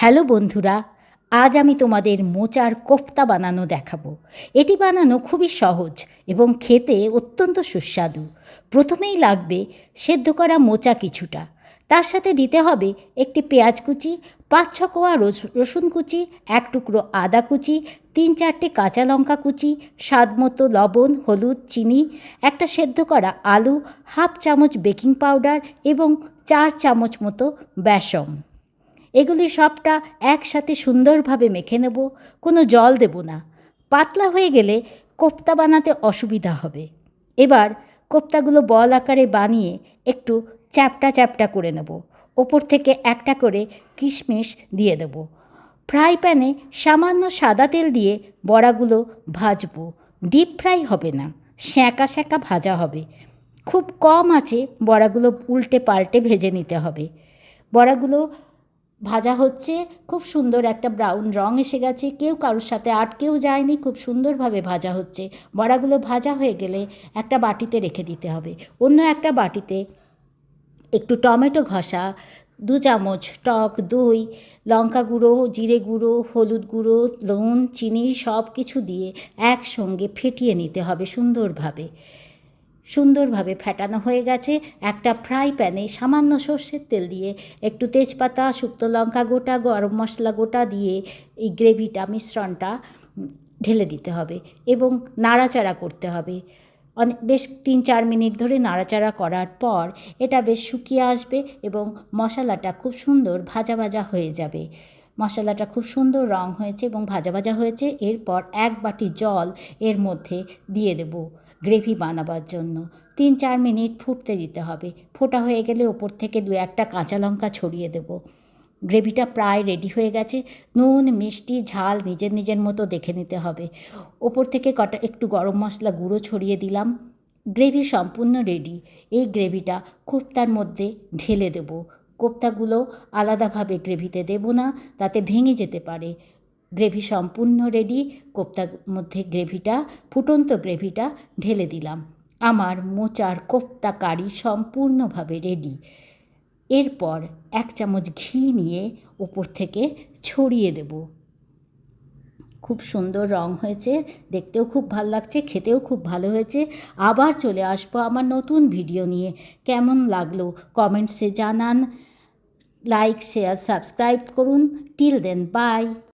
Hello বন্ধুরা, আজ আমি তোমাদের মোচার কোফতা বানানো দেখাবো। এটি বানানো খুবই সহজ এবং খেতে অত্যন্ত সুস্বাদু। প্রথমেই লাগবে সেদ্ধ করা মোচা কিছুটা। তার সাথে দিতে হবে একটি পেঁয়াজ কুচি, পাঁচ ছ কোয়া রসুন কুচি, এক টুকরো আদা কুচি, তিন চারটে কাঁচা লঙ্কা কুচি, স্বাদ মতো লবণ, হলুদ, চিনি, একটা সেদ্ধ করা আলু, হাফ চামচ বেকিং পাউডার এবং চার চামচ মতো বেসম এগুলি সবটা একসাথে সুন্দরভাবে মেখে নেব, কোনো জল দেব না। পাতলা হয়ে গেলে কোপ্তা বানাতে অসুবিধা হবে। এবার কোপ্তাগুলো বল আকারে বানিয়ে একটু চ্যাপটা চ্যাপটা করে নেব। ওপর থেকে একটা করে কিশমিশ দিয়ে দেব। ফ্রাই প্যানে সামান্য সাদা তেল দিয়ে বড়াগুলো ভাজবো। ডিপ ফ্রাই হবে না শ্যাঁকা শ্যাঁকা ভাজা হবে। খুব কম আছে বড়াগুলো উল্টে পাল্টে ভেজে নিতে হবে। বড়াগুলো ভাজা হচ্ছে, খুব সুন্দর একটা ব্রাউন রং এসে গেছে, কেউ কারোর সাথে আটকেও যায়নি, খুব সুন্দরভাবে ভাজা হচ্ছে। বড়াগুলো ভাজা হয়ে গেলে একটা বাটিতে রেখে দিতে হবে। অন্য একটা বাটিতে একটু টমেটো ঘষা, দু চামচ টক, দই, লঙ্কা গুঁড়ো, জিরে গুঁড়ো, হলুদ গুঁড়ো নুন চিনি সব কিছু দিয়ে একসঙ্গে ফেটিয়ে নিতে হবে সুন্দরভাবে। সুন্দরভাবে ফেটানো হয়ে গেছে। একটা ফ্রাই প্যানে সামান্য সর্ষের তেল দিয়ে একটু তেজপাতা, শুক্তো লঙ্কা গোটা, গরম মশলা গোটা দিয়ে এই গ্রেভিটা মিশ্রণটা ঢেলে দিতে হবে এবং নাড়াচাড়া করতে হবে। অনেক বেশ তিন চার মিনিট ধরে নাড়াচাড়া করার পর এটা বেশ শুকিয়ে আসবে এবং মশলাটা খুব সুন্দর ভাজা ভাজা হয়ে যাবে। মশলাটা খুব সুন্দর রং হয়েছে এবং ভাজা ভাজা হয়েছে। এরপর এক বাটি জল এর মধ্যে দিয়ে দেব। গ্রেভি বানাবার জন্য। তিন চার মিনিট ফুটতে দিতে হবে। ফোটা হয়ে গেলে ওপর থেকে দু একটা কাঁচা লঙ্কা ছড়িয়ে দেবো। গ্রেভিটা প্রায় রেডি হয়ে গেছে। নুন, মিষ্টি, ঝাল নিজের নিজের মতো দেখে নিতে হবে। ওপর থেকে কটা একটু গরম মশলা গুঁড়ো ছড়িয়ে দিলাম। গ্রেভি সম্পূর্ণ রেডি। এই গ্রেভিটা কোপ্তার মধ্যে ঢেলে দেবো। কোপ্তাগুলো আলাদাভাবে গ্রেভিতে দেব না, তাতে ভেঙে যেতে পারে। গ্রেভি সম্পূর্ণ রেডি কোপ্তার মধ্যে গ্রেভিটা, ফুটন্ত গ্রেভিটা ঢেলে দিলাম। আমার মোচার কোপ্তা কারি সম্পূর্ণভাবে রেডি এরপর এক চামচ ঘি নিয়ে ওপর থেকে ছড়িয়ে দেব। খুব সুন্দর রং হয়েছে, দেখতেও খুব ভালো লাগছে, খেতেও খুব ভালো হয়েছে। আবার চলে আসব আমার নতুন ভিডিও নিয়ে। কেমন লাগল কমেন্টসে জানান। লাইক শেয়ার সাবস্ক্রাইব করুন। Till then bye